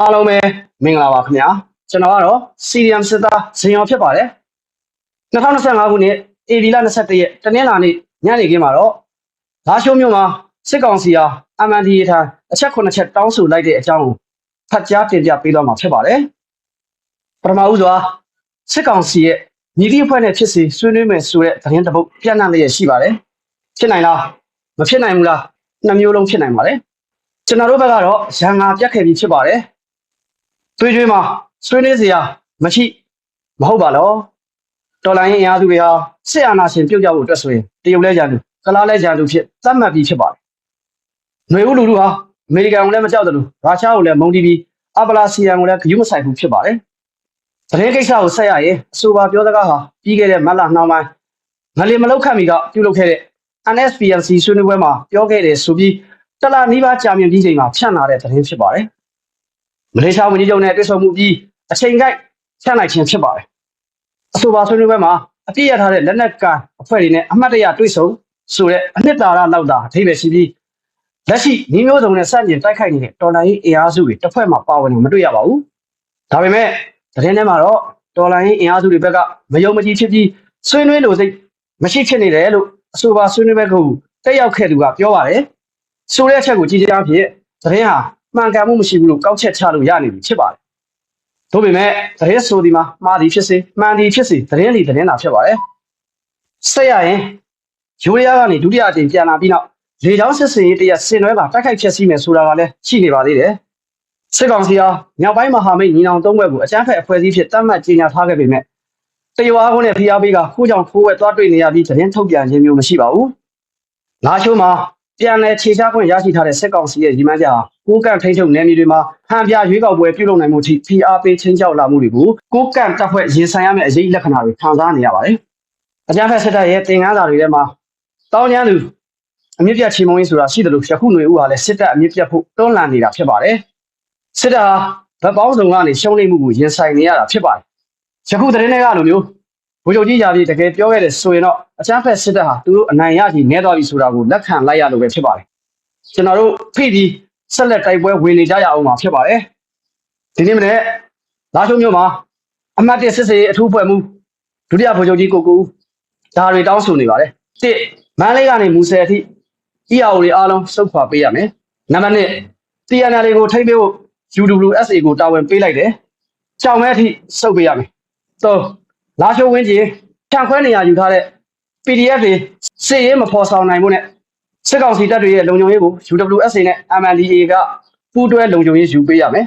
အားလုံးပဲမင်္ဂလာပါခင်ဗျာကျွန်တော်ကတော့ CDM စစ်သားဇင်ရောဖြစ်ပါတယ်2025ခုနှစ် AD လ21ရက်တနင်္လာနေ့ညနေခင်းမှာတော့လာရှိုးမြို့မှာစစ်ကောင်စီဟာ MNDA ထံအချက်9ချက်တောင်းဆိုလိုက်တဲ့အကြောင်းကိုဖတ်ကြားတင်ပြပေးသွားမှာဖြစ်ပါတယ်ပထမဦးစွာစစ်ကောင်စီရဲ့ညီတိအဖွဲ့နဲ့ဖြစ်စီဆွေးနွေးမယ်ဆိုတဲ့သတင်းတစ်ပုဒ်ပြန့်နှံ့လျက်ရှိပါတယ်ဖြစ်နိုင်လားမဖြစ်နိုင်ဘူးလားနှစ်မျိုးလုံးဖြစ်နိုင်ပါတယ်ကျွန်တော်တို့ဘက်ကတော့ရန်ငါပြတ်ခဲ့ပြီးဖြစ်ပါတယ် သွေးကြွေးမှာဆွေးနွေးစရာမရှိမဟုတ်ပါတော့တော်လိုင်းရင်အင်အားစုတွေဟာစစ်အာဏာရှင်ပြုတ်ကြဖို့အတွက်ဆိုရင်တရုတ်လဲကြံလူကလားလဲကြံလူဖြစ်သတ်မှတ်ပြီးဖြစ်ပါတယ်ຫນွေဦးလူလူဟာအမေရိကန်ကိုလည်းမကြောက်တယ်လို့ရုရှားကိုလည်းမုန်းတီးပြီးအပလာစီယန်ကိုလည်းဂရုမစိုက်ဘူးဖြစ်ပါတယ်သတင်းကိစ္စကိုဆက်ရရင်အဆိုပါပြောစကားဟာပြီးခဲ့တဲ့မတ်လနှောင်းပိုင်းငလင်မလောက်ခတ်မီကပြုလုပ်ခဲ့တဲ့ NSPLC ဆွေးနွေးပွဲမှာပြောခဲ့တယ်ဆိုပြီးတလနီးပါးကြာမြင့်ပြီးချိန်မှာဖြန့်လာတဲ့သတင်းဖြစ်ပါတယ် မလေးရှားဝန်ကြီးချုပ်နဲ့တွေ့ဆုံမှုပြီးအချိန်ကိုက်ဖြန့်လိုက်ခြင်းဖြစ်ပါတယ်အဆိုပါဆွေးနွေးပွဲမှာအပြည့်ရထားတဲ့လက်နက်ကန်အဖွဲ့တွေနဲ့အမှတ်တရတွေ့ဆုံဆိုတဲ့အနှစ်သာရလောက်တာအထိပ္ပယ်ရှိပြီးလက်ရှိညီမျိုးစုံနဲ့စတင်တိုက်ခိုက်နေတဲ့တော်လိုင်းရေးအင်အားစုတွေတစ်ဖွဲ့မှပါဝင်လို့မတွေ့ရပါဘူးဒါပေမဲ့သတင်းထဲမှာတော့တော်လိုင်းရေးအင်အားစုတွေဘက်ကမယုံမကြည်ဖြစ်ပြီးဆွေးနွေးလို့စိတ်မရှိဖြစ်နေတယ်လို့အဆိုပါဆွေးနွေးပွဲကိုတက်ရောက်ခဲ့သူကပြောပါတယ်ဆိုတဲ့အချက်ကိုကြည့်ကြဖြင့်သတင်းဟာ မှန်ကန်မှုမရှိဘူးလို့ကောက်ချက်ချလို့ရနေပြီဖြစ်ပါတယ်ဒါပေမဲ့သတင်းဆိုဒီမှာမှားသည်ဖြစ်စေမှန်သည်ဖြစ်စေသတင်းလီသတင်းသာဖြစ်ပါတယ်ဆက်ရရင်ယူရီးယားကနေဒုတိယအကြိမ်ပြန်လာပြီးနောက်လေကြောင်းစစ်စင်ရေးတရက်ဆင်နွှဲပါတိုက်ခိုက်ဖျက်ဆီးမယ်ဆိုတာကလည်းရှိနေပါသေးတယ်စစ်ကောင်စီဟာမြောက်ပိုင်းမဟာမိတ်ညီနောင်သုံးဘက်ကိုအကြမ်းဖက်အဖွဲ့အစည်းဖြစ်တတ်မှတ်ကြေညာထားခဲ့ပေမဲ့တရွာကုန်းနဲ့ဖိအားပေးကခိုးကြောင်ခိုးဝဲသွားတွေ့နေရပြီးသတင်းထုတ်ပြန်ခြင်းမျိုးမရှိပါဘူး။လာချိုးမှာပြန်လည်ခြေချခွင့်ရရှိထားတဲ့စစ်ကောင်စီရဲ့ညီမကြာ ကိုကန့်ထိန်းချုပ်နယ်မြေတွေမှာဟန်ပြရွေးကောက်ပွဲပြုလုပ်နိုင်မှုထိဖိအားပေးချင်းချောက်လာမှုတွေကိုကိုကန့်တပ်ဖွဲ့ရင်ဆိုင်ရမယ့်အရေးလက္ခဏာတွေခံစားနေရပါတယ်။အကြမ်းဖက်စစ်တပ်ရဲ့တင်ငန်းစာတွေထဲမှာတောင်းကျမ်းသူအမြင့်ပြတ်ချေမုံရေးဆိုတာရှိတယ်လို့ရခုຫນွေဦးဟာလည်းစစ်တပ်အမြင့်ပြတ်ဖို့တွန်းလှန်နေတာဖြစ်ပါတယ်။စစ်တပ်ဟာဗတ်ပေါင်းစုံကနေရှုံးနိမ့်မှုကိုရင်ဆိုင်နေရတာဖြစ်ပါတယ်။ယခုသတင်းတွေကလိုမျိုးဘိုးချုပ်ကြီးရာပြည်တကယ်ပြောခဲ့တဲ့ဆိုရင်တော့အချမ်းဖက်စစ်တပ်ဟာသူတို့အနိုင်ရကြီးနေသွားပြီဆိုတာကိုလက်ခံလိုက်ရလို့ပဲဖြစ်ပါတယ်ကျွန်တော်တို့ဖိပြီး ဆက်လက်တိုက်ပွဲဝင်နေကြရအောင်ပါဖြစ်ပါတယ်ဒီနေ့မနေ့လာချုံမြို့မှာအမတ်တစ်စစ်စေးအထူးဖွဲ့မှုဒုတိယဘိုးချုပ်ကြီးကိုကိုဒါတွေတောင်းဆိုနေပါတယ်တစ်မန်းလေးကနေမူဆယ်အထိ EAO တွေအားလုံးစုပ်ခွာပေးရမယ်နံပါတ်1 TNL ကိုထိမ့်ပေးဖို့ UWSA ကိုတာဝန်ပေးလိုက်တယ်ကြောင်မဲအထိစုပ်ပေးရမယ်သုံးလာရှိုးဝင်းကြီးဖြန့်ခွဲနေရယူထားတဲ့ PDF တွေစစ်ရေးမဖော်ဆောင်နိုင်မှုနဲ့ စစ်ကောင်စီတပ်တွေရဲ့လုံခြုံရေးကို UWSA နဲ့ MNDAA ကပူးတွဲလုံခြုံရေးယူပေးရမယ်